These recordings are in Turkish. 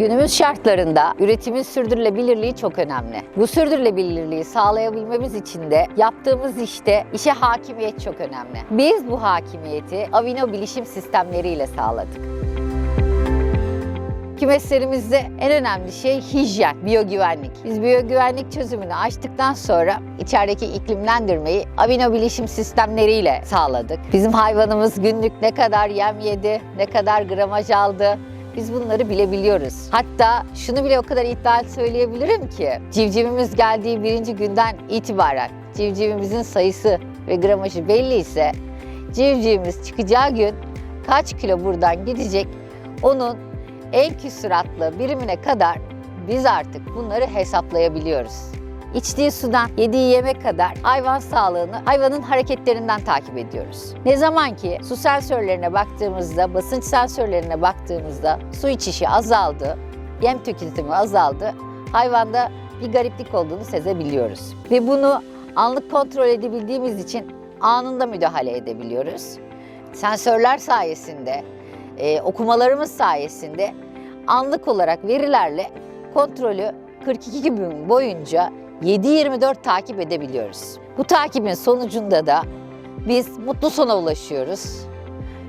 Günümüz şartlarında üretimin sürdürülebilirliği çok önemli. Bu sürdürülebilirliği sağlayabilmemiz için de yaptığımız işte işe hakimiyet çok önemli. Biz bu hakimiyeti Avino bilişim sistemleriyle sağladık. Kümeslerimizde en önemli şey hijyen, biyogüvenlik. Biz biyogüvenlik çözümünü açtıktan sonra içerideki iklimlendirmeyi Avino bilişim sistemleriyle sağladık. Bizim hayvanımız günlük ne kadar yem yedi, ne kadar gramaj aldı, biz bunları bilebiliyoruz. Hatta şunu bile o kadar iddialı söyleyebilirim ki civcivimiz geldiği birinci günden itibaren civcivimizin sayısı ve gramajı belli ise civcivimiz çıkacağı gün kaç kilo buradan gidecek onun en küsuratlı birimine kadar biz artık bunları hesaplayabiliyoruz. İçtiği sudan yediği yemek kadar hayvan sağlığını hayvanın hareketlerinden takip ediyoruz. Ne zaman ki su sensörlerine baktığımızda, basınç sensörlerine baktığımızda su içişi azaldı, yem tüketimi azaldı, hayvanda bir gariplik olduğunu sezebiliyoruz. Ve bunu anlık kontrol edebildiğimiz için anında müdahale edebiliyoruz. Sensörler sayesinde, e, okumalarımız sayesinde anlık olarak verilerle kontrolü 42 gün boyunca 7-24 takip edebiliyoruz. Bu takibin sonucunda da biz mutlu sona ulaşıyoruz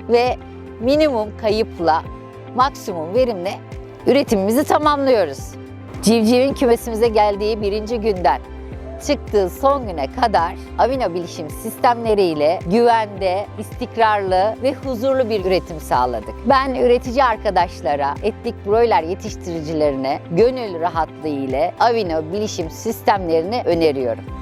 ve minimum kayıpla maksimum verimle üretimimizi tamamlıyoruz. Civcivin kümesimize geldiği birinci günden çıktığı son güne kadar Avino bilişim sistemleriyle güvende, istikrarlı ve huzurlu bir üretim sağladık. Ben üretici arkadaşlara, etlik broiler yetiştiricilerine gönül rahatlığı ile Avino bilişim sistemlerini öneriyorum.